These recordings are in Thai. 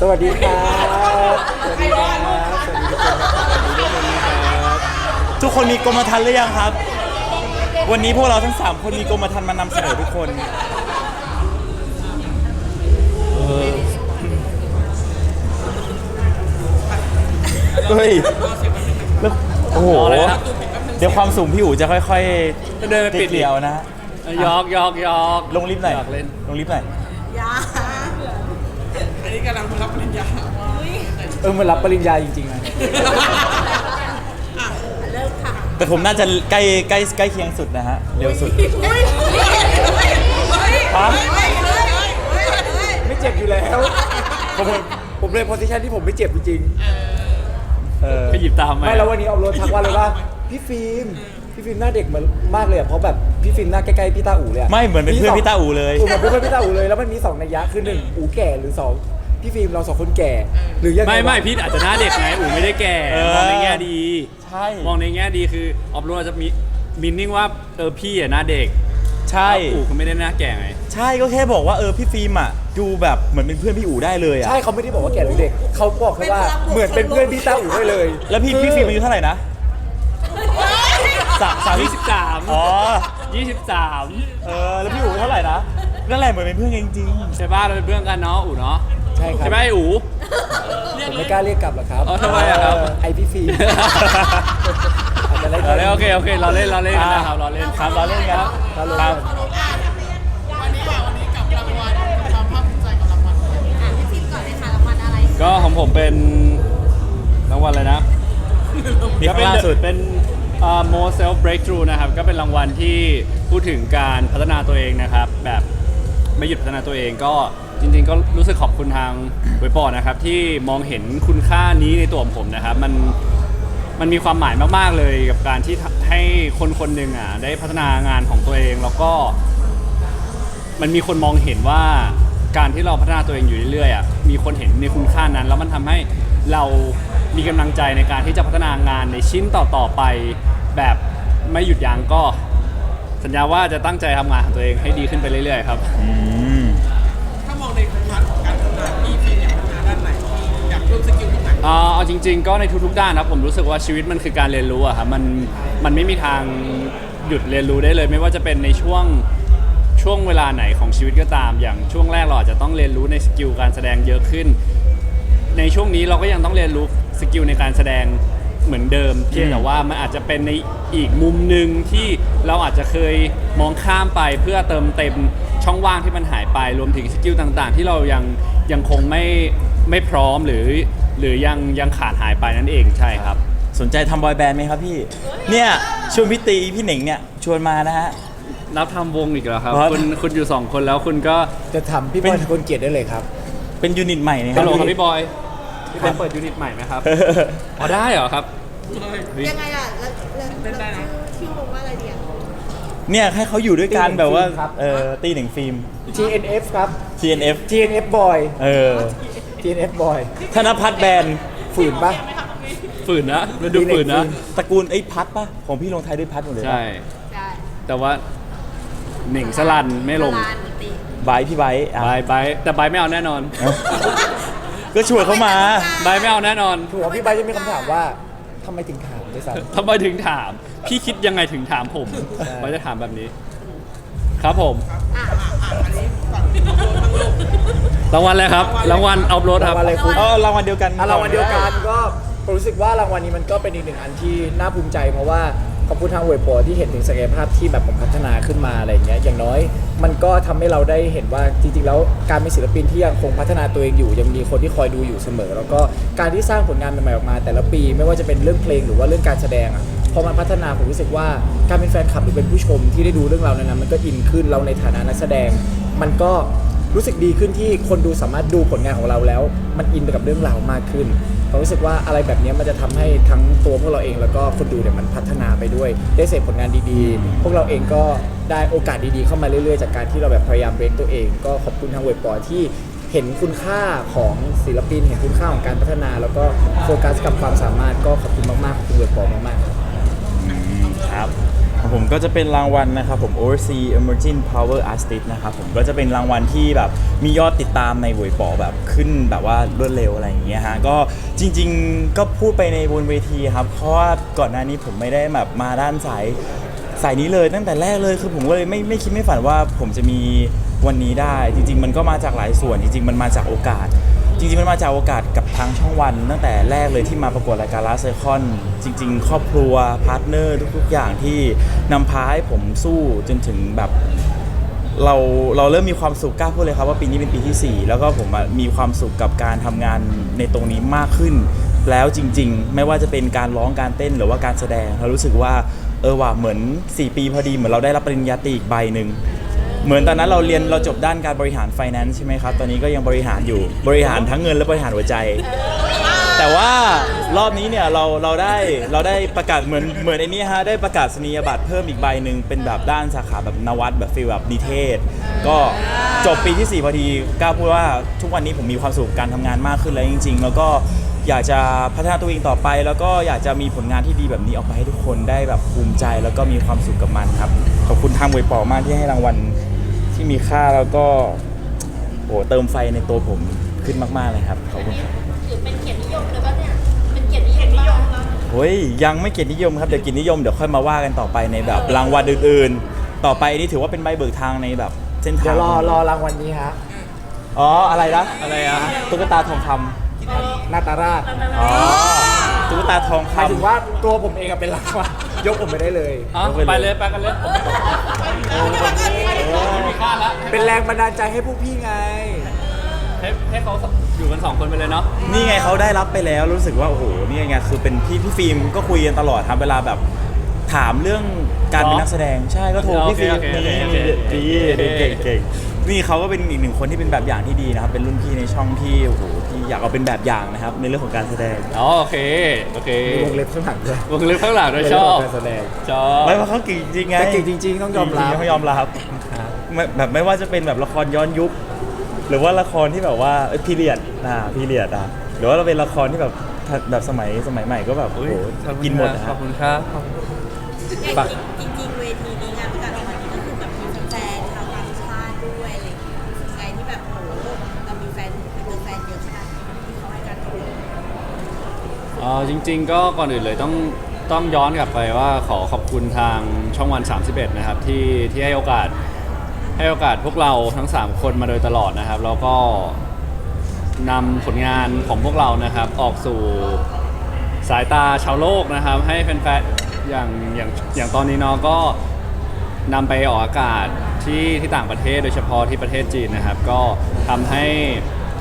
สวัสดีครับ สวัสดีครับ สวัสดีทุกคนนะครับสวัสดีทุกคนนะครับ ทุกคนมีกรมธรรม์หรือยังครับ วันนี้พวกเราทั้ง 3 คนมีกรมธรรม์มานำเสนอทุกคนเฮ้ยแล้วโอ้โหรออะไรนะเดี๋ยวความสูงพี่อู๋จะค่อยเดินไปๆปิดเดียวนะฮะหยอกหยอกหยอกลงลิฟต์หน่อยอยากเล่นลงลิฟต์หน่อย เออมันรับปริญญาจริงๆนะแต่ผมน่าจะใกล้ใกล้ใกล้เคียงสุดนะฮะ เร็วสุดฮะไม่เจ็บอยู่แล้ว ผมผมเลยโพสิชันที่ผมไม่เจ็บจริงเออไปหยิบตามๆไหมไม่แล้ววันนี้ออกรถทักว่าเลยว่าพี่ฟิล์มพี่ฟิล์มหน้าเด็กเหมือนมากเลยอะเพราะแบบพี่ฟิล์มหน้าใกล้ๆพี่ตาอู่เลยะไม่เหมือนเป็นเพื่อนสงพี่ตาอูเลย เหมือนเป็นเพื่อนพี่ตาอู่เลยแล้วมันมีสองนัยยะคือหนึ่งอูแก่หรือสอง พี่ฟิล์มเราสองคนแก่ หรือยังงไม่ไม่วะ พี่อาจจะหน้าเด็กไงอู๋ไม่ได้แก่เออ มองในแง่ดี ใช่ มองในแง่ดีคือออฟโรดจะมีมินนิ่งว่าเออพี่อะหน้าเด็กใช่อู๋เขาไม่ได้หน้าแก่ไง ใช่ก็แค่บอกว่าเออพี่ฟิล์มอะดูแบบเหมือนเป็นเพื่อนพี่อู๋ได้เลยอะ ใช่เขาไม่ได้บอกว่าแก่หรือเด็ก เขาบอกแค่ว่าเหมือนเป็นเพื่อนพี่ตาอู่ได้เลยแล้วพี่พี่ฟิล์มอายุเท่าไหร่นะสามสามยี่สิบสามอ๋อยี่สิบสามเออแล้วพี่อู๋เท่าไหร่นะนั่นแหละเหมือนเป็นเพื่อนกันจริงใช่ป่ะเราเป็นเพื่อนกันเนาะอู๋เนาะ ใช่ครับ ใช่ไหมไอ้อู๋ผมไม่กล้าเรียกกลับหรอกครับอ๋อทำไมอะครับ เไอพี่ฟิล์มอาจจะไล่เราเล่นโอเคโอเคเราเล่นเราเล่นกันนะครับเราเล่นครับเราเล่นกันเราเลยครับ วันนี้ค่ะวันนี้กับรางวัลความภาคภูมิใจกับรางวัลก็ของผมเป็นรางวัลอะไรนะมีข้างล่าสุด เป็นเอ่อ more self breakthrough นะครับ ก็เป็นรางวัลที่พูดถึงการพัฒนาตัวเองนะครับ แบบไม่หยุดพัฒนาตัวเองก็ จริงๆก็รู้สึกขอบคุณทางเว็บปอร์นะครับที่มองเห็นคุณค่านี้ในตัวของผมนะครับ มันมันมีความหมายมากๆเลยกับการที่ทำให้คนคนหนึ่งอะได้พัฒนางานของตัวเองแล้วก็ มันมีคนมองเห็นว่าการที่เราพัฒนาตัวเองอยู่เรื่อยๆอะมีคนเห็นในคุณค่านั้น แล้วมันทำให้เรามีกำลังใจในการที่จะพัฒนางานในชิ้นต่อๆไป แบบไม่หยุดยั้งก็ สัญญาว่าจะตั้งใจทำงานของตัวเองให้ดีขึ้นไปเรื่อยๆครับ อืมามองในพาร์ทของการทำงานพี่พี่อยากทำงานด้านไหนอยากเพิ่มสกิลตรงไหนอ่าเอาจริง ๆ ก็ในทุกๆด้านครับผมรู้สึกว่าชีวิตมันคือการเรียนรู้อะครับมันมันไม่มีทางหยุดเรียนรู้ได้เลย ไม่ว่าจะเป็นในช่วงช่วงเวลาไหนของชีวิตก็ตาม อย่างช่วงแรกเราอาจจะต้องเรียนรู้ในสกิลการแสดงเยอะขึ้น ในช่วงนี้เราก็ยังต้องเรียนรู้สกิลในการแสดง เหมือนเดิมเพียงแต่ว่ามันอาจจะเป็นในอีกมุมหนึ่งที่เราอาจจะเคยมองข้ามไปเพื่อเติมเต็มช่องว่างที่มันหายไปรวมถึงสกิลต่างๆ ที่เรายังยังคงไม่ไม่พร้อมหรือ หรือยังยังขาดหายไปนั่นเองใช่ครับ สนใจทำบอยแบนด์ไหมครับพี่ เนี่ยชวนพี่ตีพี่เหน่งเนี่ยชวนมานะฮะรับทำวงอีกแล้วครับครับ คุณคุณอยู่สองคนแล้วคุณก็จะทำพี่บเป็อลนคนเกียรติได้เลยครับ เป็นยูนิตใหม่นะคฮัรัลบโหลครับพี่พี่บอย พี่บอยเปิดยูนิตใหม่ไหมครับ อ๋อได้เหรอครับ ยังไงอะแล้วแล้วแล้วชื่อชื่อวงว่าอะไรดีอะเนี่ยให้เขาอยู่ด้วยกันตีหนึ่งแบบว่าฟิล์มครับ เออตีหนึ่งฟิล์ม TNF ครับ TNF TNF boy เออ TNF boy ธนพัฒน์แบนด์ฝืนปะ ฝืนนะมันดูฝืนนะ ตระกูลไอ้พัดปะของพี่ลงท้ายด้วยพัดหมดเลยปะใช่ ได้แต่ว่าหนึ่งสลันไม่ลงลานติ ไบร์ทพี่ไบร์ทอะ บายบายแต่บายไม่เอาแน่นอน ก็ชวนเขามาบายไม่เอาแน่นอนถูกว่าพี่ใบร์ทจะมีคำถามว่าทำไมถึงถามด้วยซ้ทำไมถึงถาม พี่คิดยังไงถึงถามผมใช่บายจะถามแบบนี้ ครับผมอันนี้ฝั่งน้องโดนบ้างลูกรางวัลอะไรครับรางวัลเอารถำครับรางวัลอะไรคุณเออรางวัลเดียวกัน อะรางวัลเดียวกันก็ผมรู้สึกว่ารางวัลนี้มันก็เป็นอีกหนึ่งอันที่น่าภูมิใจ เพราะว่า ขอบคุณทางเว็บปอที่เห็นถึงศักยภาพที่แบบผมพัฒนาขึ้นมาอะไรอย่างเงี้ยอย่างน้อย มันก็ทำให้เราได้เห็นว่าจริงๆแล้วการเป็นศิลปินที่ยังคงพัฒนาตัวเองอยู่ยังมีคนที่คอยดูอยู่เสมอ แล้วก็การที่สร้างผลงานใหม่ๆออกมา แต่ละปีไม่ว่าจะเป็นเรื่องเพลงหรือว่าเรื่องการแสดงอะพอมันพัฒนาผมรู้สึกว่าการเป็นแฟนคลับหรือเป็นผู้ชมที่ได้ดูเรื่องเราวนั้นมันก็อินขึ้นเราในฐานะนักแสดง มันก็ รู้สึกดีขึ้นที่คนดูสามารถดูผลงานของเราแล้ว มันอินไปกับเรื่องราวมากขึ้นผมรู้สึกว่าอะไรแบบนี้มันจะทำให้ทั้งตัวพวกเราเองแล้วก็คนดูเนี่ยมันพัฒนาไปด้วย ได้เสพผลงานดีๆ พวกเราเองก็ได้โอกาสดีๆ เข้ามาเรื่อยๆ จากการที่เราแบบพยายามเบรกตัวเอง ก็ขอบคุณทางเว็บปอที่เห็นคุณค่าของศิลปิน เห็นคุณค่าของการพัฒนา แล้วก็โฟกัสกับความสามารถก็ขอบคุณมากๆขอบคุณเว็บปอมากๆครับครับ ของผมก็จะเป็นรางวัลนะครับผม Oversea Emerging Power Artist นะครับผมก็จะเป็นรางวัลที่แบบมียอดติดตามในหวยปอแบบขึ้นแบบว่ารวดเร็วอะไรอย่างเงี้ยฮะก็จริงๆก็พูดไปในบนเวทีครับ เพราะว่าก่อนหน้านี้ผมไม่ได้แบบมาด้านสายสายนี้เลยตั้งแต่แรกเลยคือผมก็เลยไม่ไม่คิดไม่ฝันว่าผมจะมีวันนี้ได้ จริง ๆ มันก็มาจากหลายส่วนจริง ๆ มันมาจากโอกาส จริงๆมันมาจากโอกาสกับทางช่องวัน ตั้งแต่แรกเลยที่มาประกวดรายการลาเซคอน จริง ๆ ครอบครัวพาร์ทเนอร์ทุกๆ อย่างที่นำพาให้ผมสู้จนถึงแบบเราเราเริ่มมีความสุขกล้าพูดเลยครับว่าปีนี้เป็นปีที่ 4 แล้วก็ผมอะมีความสุขกับการทำงานในตรงนี้มากขึ้น แล้วจริง ๆ ไม่ว่าจะเป็นการร้องการเต้นหรือว่าการแสดงเรารู้สึกว่าเออว่ะเหมือน 4 ปีพอดีเหมือนเราได้รับปริญญาตรีอีกใบหนึ่ง เหมือนตอนนั้นเราเรียนเราจบด้านการบริหารไฟแนนซ์ใช่ไหมครับ ตอนนี้ก็ยังบริหารอยู่บริหารทั้งเงินและบริหารหัวใจ แต่ว่ารอบนี้เนี่ยเราเราได้เราได้ประกาศเหมือนเหมือนไอ้นี่ฮะได้ประกาศนียบัตรเพิ่มอีกใบหนึ่งเป็นแบบด้านสาขาแบบนวัตแบบฟีลแบบนิเทศ ก็จบปีที่ 4 พอดีกล้าพูดว่าทุกวันนี้ผมมีความสุขกับการทำงานมากขึ้นแล้วจริง ๆ แล้วก็อยากจะพัฒนาตัวเองต่อไป แล้วก็อยากจะมีผลงานที่ดีแบบนี้ออกมาให้ทุกคนได้แบบภูมิใจแล้วก็มีความสุขกับมันครับขอบคุณทางเวยปอมากที่ให้รางวัล ที่มีค่าแล้วก็โอ้เติมไฟในตัวผมขึ้นมากๆเลยครับขอบคุณครับถือเป็นเกียรตินิยมเลยป่ะเนี่ยเป็นเกียรตินิยมแล้วเฮ้ยยังไม่เกียรตินิยมครับเดี๋ยวเกียรตินิยมเดี๋ยวค่อยมาว่ากันต่อไปในแบบรางวัลอื่นๆ ต่อไปนี่ถือว่าเป็นใบเบิกทางในแบบเส้นทางเดี๋ยวรอรอรางวัลนี้ฮะอ๋ออะไรนะอะไรอะตุ๊กตาทองคนาตาราชำอ๋อตุ๊กตาทองหมายถึงคำว่าตัวผมเองอะเป็นรางวัลยกผมไม่ได้เลยอ๋อไปเลยไปกันเลย มีค่าละเป็นแรงบันดาลใจให้พวกพี่ไง ให้ให้เขาอยู่กันสองคนไปเลยเนาะ นี่ไงเขาได้รับไปแล้วรู้สึกว่าโอ้โหนี่ไงคือเป็นพี่พี่ฟิล์มก็คุยกันตลอดครับเวลาแบบถามเรื่องการเป็นนักแสดงใช่ก็โทรพี่ฟิล์มโอเคโอเคนี่โอเคโอเคดีเก่งเก่งนี่เขาก็เป็นอีกหนึ่งคนที่เป็นแบบอย่างที่ดีนะครับเป็นรุ่นพี่ในช่องที่โอ้โหที่อยากเอาเป็นแบบอย่างนะครับในเรื่องของการแสดงอ๋อโอเคโอเคมีวงเล็บข้างหลังด้วยวงเล็บข้างหลังด้วยชอบเป็นเรื่องของการแสดงชอบไม่เพราะเขาเก่งจริงไงแต่เก่งจริงๆต้องยอมรับจงๆต้องยอมรับ ไม่แบบไม่ว่าจะเป็นแบบละครย้อนยุค หรือว่าละครที่แบบว่าพีเรียดอ่าพีเรียดอะหรือว่าเราเป็นละครที่แบบแบบสมัยสมัยใหม่ก็แบบโอ้โหกินหมดนะขฮะอบคุณครับฝากจริงๆเวทีนี้งานประกาศรางวัลนี้ก็คือแบบมีแฟนๆชาวต่างชาติด้วยอะไรอย่างเงี้ยรู้สึกไงที่แบบโอ้โหเรามีแฟนเป็นแฟนเยอะขนาดนี้ที่เขาให้การตอบรับเอ่อจริง ๆ ก็ก่อนอื่นเลยต้องต้องย้อนกลับไปว่าขอขอบคุณทางช่องวัน 31 นะครับที่ที่ให้โอกาส ให้โอกาสพวกเราทั้ง 3 คนมาโดยตลอดนะครับ แล้วก็นำผลงานของพวกเรานะครับ ออกสู่สายตาชาวโลกนะครับ ให้แฟนๆอย่างอย่างอย่างตอนนี้เนาะก็นำไปออกอากาศที่ที่ต่างประเทศโดยเฉพาะที่ประเทศจีนนะครับ ก็ทำให้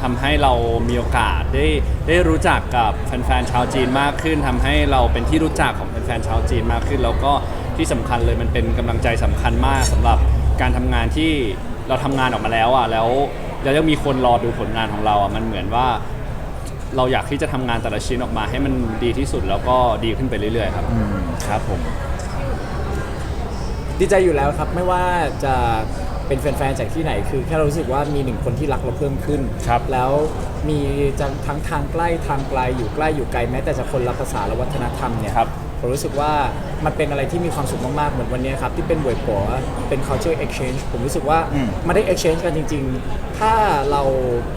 ทำให้เรามีโอกาสได้ได้รู้จักกับแฟนๆชาวจีนมากขึ้นทำให้เราเป็นที่รู้จักของแฟนๆชาวจีนมากขึ้น แล้วก็ที่สำคัญเลยมันเป็นกำลังใจสำคัญมากสำหรับ การทำงานที่เราทำงานออกมาแล้วอะแล้วแล้วยังมีคนรอดูผลงานของเราอะมันเหมือนว่า เราอยากที่จะทำงานแต่ละชิ้นออกมา ให้มันดีที่สุดแล้วก็ดีขึ้นไปเรื่อยๆครับ อืมครับผม ดีใจอยู่แล้วครับไม่ว่าจะเป็นแฟนๆจากที่ไหน คือแค่เรารู้สึกว่ามีหนึ่งคนที่รักเราเพิ่มขึ้น ครับแล้วมีจะทั้งทางใกล้ทางไกลอยู่ใกล้อยู่ไกลแม้แต่จะคนละภาษาและวัฒนธรรมเนี่ยครับ ผมรู้สึกว่ามันเป็นอะไรที่มีความสุขมาก ๆ เหมือนวันนี้ครับ ที่เป็นบวยปัวเป็น culture exchange ผมรู้สึกว่าอืม มันได้ exchange กันจริง ๆ ถ้าเรา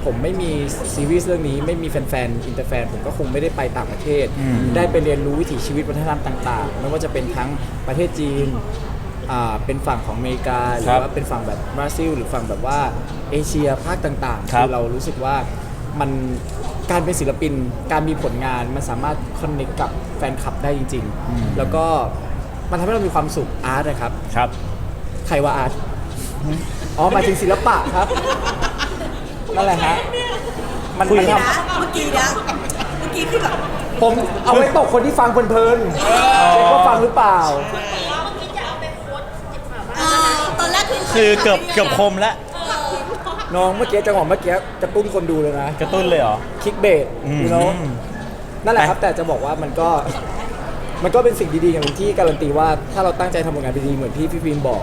ผมไม่มีซีรีส์เรื่องนี้ไม่มีแฟน ๆ อินเตอร์แฟน ผมก็คงไม่ได้ไปต่างประเทศอืมได้ไปเรียนรู้วิถีชีวิตวัฒนธรรมต่าง ๆ ไม่ว่าจะเป็นทั้งประเทศจีนอ่าเป็นฝั่งของอเมริกา หรือว่าเป็นฝั่งแบบบราซิล หรือฝั่งแบบว่าเอเชียภาคต่างๆครับคือเรารู้สึกว่ามัน การเป็นศิลปิน การมีผลงานมันสามารถคอนเนคกับแฟนคลับได้จริง ๆ แล้วก็มันทำให้เรามีความสุขอาร์ตนะครับ ครับ ใครว่าอาร์ต อ๋อหมายถึงศิลปะครับ นั่นแหละฮะ มันคุยมันครัทบนะเมื่อกี้นะเมื่อกี้คือแบบำผมเอาไว้ตกคนที่ฟังเพลินๆเช็คว่าฟังหรือเปล่า เออตอนแรกคือคือเกือบเกือบคมแล้ว น้องเมื่อกี้จังหวะเมื่อกี้กระตุ้นคนดูเลยนะกระตุ้นเลยเหรอ คิกเบสอืม you know นั่นแหละครับ แต่จะบอกว่ามันก็ มันก็เป็นสิ่งดีๆอย่างหนึ่งที่การันตีว่าถ้าเราตั้งใจทำผลงานดีๆเหมือนที่พี่ฟิล์มบอก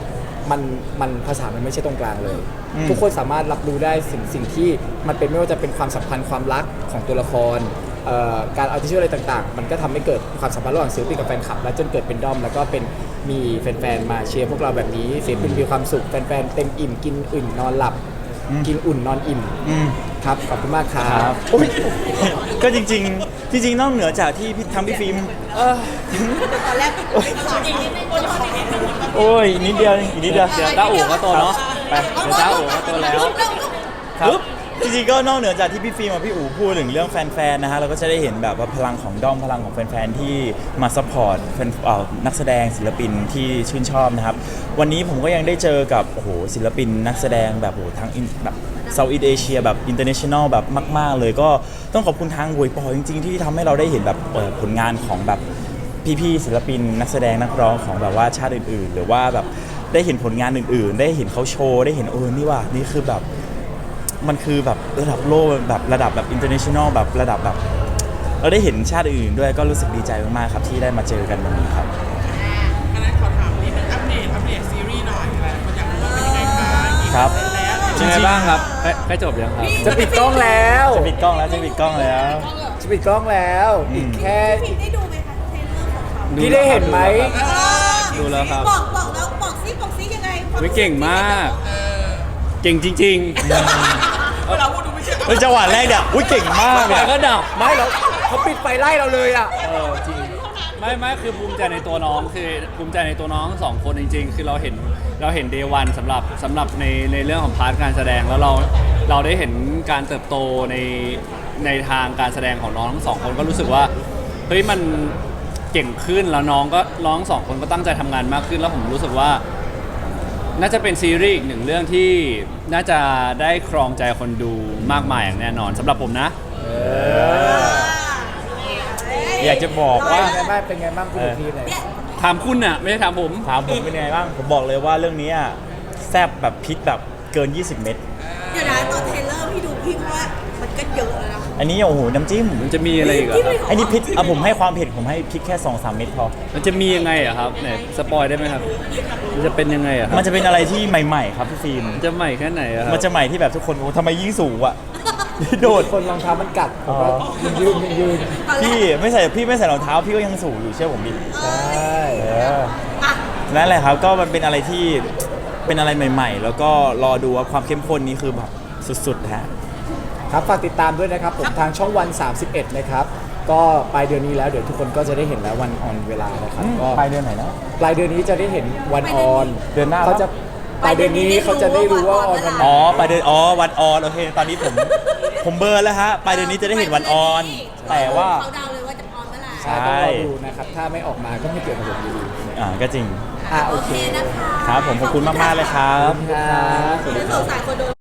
มันมันภาษามันไม่ใช่ตรงกลางเลย อืม ทุกคนสามารถรับรู้ได้สิ่งสิ่งที่มันเป็นไม่ว่าจะเป็นความสัมพันธ์ความรักของตัวละครเอ่อการเอาทิชชู่อะไรต่างๆ มันก็ทำให้เกิดความสัมพันธ์ระหว่างศิลปินกับแฟนคลับ แล้วจนเกิดเป็นด้อม แล้วก็เป็นมีแฟนๆมาเชียร์พวกเราแบบนี้ศิลปินมีความสุขแฟนๆเต็มอิ่มกินอุ่นนอนหลับ กินอุ่นนอนอิ่มอืมครับ ขอบคุณมากครัครับบก็จริงๆ จริงๆนอกเหนือจากที่พี่ทำพี่ฟิล์มตอนแรกสอนอีกนิดนึงคนคนอีกนิดนึงโอ้ยอีกนิดเดียวอีกนิดเดียวเดี๋ยวต้าอู่ก็โตเนาะไปเดี๋ยวต้าอู่ก็โตแล้วครับ จริงๆก็นอกเหนือจากที่พี่ฟิล์มกับพี่อู๋พูดถึงเรื่องแฟนๆนะฮะเราก็จะได้เห็นแบบว่าพลังของด้อมพลังของแฟนๆที่มาซัพพอร์ตแฟนเอ่อนักแสดงศิลปินที่ชื่นชอบนะครับ วันนี้ผมก็ยังได้เจอกับโอ้โหศิลปินนักแสดงแบบโอ้โหทั้งแบบเซาท์อีสเอเชียแบบอินเตอร์เนชั่นแนลแบบมาก ๆ เลยก็ต้องขอบคุณทางวยปอจริง ๆ ที่ทำให้เราได้เห็นแบบเอ่อผลงานของแบบ พี่ๆศิลปินนักแสดงนักร้องของแบบว่าชาติอื่น ๆ หรือว่าแบบได้เห็นผลงานอื่น ๆ ได้เห็นเขาโชว์ได้เห็นเออนี่ว่านี่คือแบบ มันคือแบบระดับโลกแบบระดับแบบ international แบบระดับแบบ เราได้เห็นชาติอื่นๆด้วยก็รู้สึกดีใจมากๆครับที่ได้มาเจอกันวันนี้ครับ อันนั้นขอถามนิดนึงอัปเดตอัปเดตซีรีส์หน่อยอะไรคนอยากรู้ว่าเป็นยังไงคะกี่ครับ เปอร์เซ็นต์แล้วเป็นไงบ้างครับใกล้ใกล้จบยังครับ จะปิดกล้องแล้วจะปิดกล้องแล้วจะปิดกล้องแล้ว จะปิดกล้องแล้วอีกแค่ พี่ได้ดูไหมคะเทรลเลอร์ของเขาพี่ได้เห็นไหม ดูแล้วครับ บอกบอกแล้วบอกซิบอกซิยังไงความวิเก่งมาก เก่งจริง เวลาพูดดูไม่เชื่อเฮ้ยจังหวะแรกเนี่ยอุ้ยเก่งมากๆเนี่แล้ยวก็ดับ ไม่เราเขาปิดไฟไล่เราเลยอะ เออจริงไม่ไม่คือภูมิใจในตัวน้องคือภูมิใจในตัวน้องทั้งสองคนจริง ๆ คือเราเห็นเราเห็นเดวันสำหรับสำหรับในในเรื่องของพาร์ทการแสดงแล้วเราเราได้เห็นการเติบโตในในทางการแสดงของน้องทั้งสองคนก็รู้สึกว่าเฮ้ยมันเก่งขึ้นแล้วน้องก็น้องสองคนก็ตั้งใจทำงานมากขึ้น แล้วผมรู้สึกว่า น่าจะเป็นซีรีส์อีกหนึ่งเรื่องที่น่าจะได้ครองใจคนดูมากมายอย่างแน่นอนสำหรับผมนะ อยากจะบอกเป็ว่านไงบ้างเป็นไงบ้างคุณพีเลยถามคุณน่ะ ไม่ได้ถามผม ถามผมเป็นยังไงบ้าง ผมบอกเลยว่าเรื่องนี้อะแซบแบบพิษแบบเกิน 20 เม็ดเดี๋ยวนะตอนเทรลเลอร์พี่ดูพี่ว่ามันก็เยอะแล้วนะอันนี้โอ้โหน้ำจิ้มมันจะมีอะไรอีกอะครับ อันนี้พริกอะผมให้ความเผ็ดผมให้พริกแค่2-3เม็ดพอ มันจะมียังไงอะครับไหนสปอยได้ไหมครับ มันจะเป็นยังไงอะครับ มันจะเป็นอะไรที่ใหม่ ๆ ครับพี่ฟิล์มมันจะใหม่แค่ไหนอะครับมันจะใหม่ที่แบบทุกคนโอ้ทำไมยิ่งสูงอะโดด คนรองเท้ามันกัดผมก็ยืนยืนยืนยืนตอนแรกพี่ไม่ใส่พี่ไม่ใส่รองเท้าพี่ก็ยังสูงอยู่เชื่อผมดิ เอใช่เอออะ นั่นแหละครับก็มันเป็นอะไรที่ เป็นอะไรใหม่ ๆ แล้วก็รอดูว่าความเข้มข้นนี้คือแบบสุดๆฮะ ครับฝากติดตามด้วยนะครับ ผมทางช่องวัน 31 นะครับ ก็ปลายเดือนนี้แล้วเดี๋ยวทุกคนก็จะได้เห็นแล้ววันออนเวลานะครับก็ปลายเดือนไหนนะ ปลายเดือนนี้จะได้เห็นวันออนเดือนหน้า เขาจะปลายเดือนนี้เขาจะได้รู้ว่าออนวันไหน อ๋อปลายเดือนอ๋อวันออนโอเค ตอนนี้ผม ผมเบลอร์แล้วฮะปลายเดือนนี้จะได้เห็นวันออน แต่ว่า เขาเดาเลยว่าจะออนเมื่อไหร่ใช่ต้องรอดูนะครับ ถ้าไม่ออกมาก็ไม่เกี่ยวกับผมอยู่ดีอ่าก็จริง อะโอเคนะคะครับผมขอบคุณมากๆเลยครับ ครับเดี๋ยวสงสารคนโดน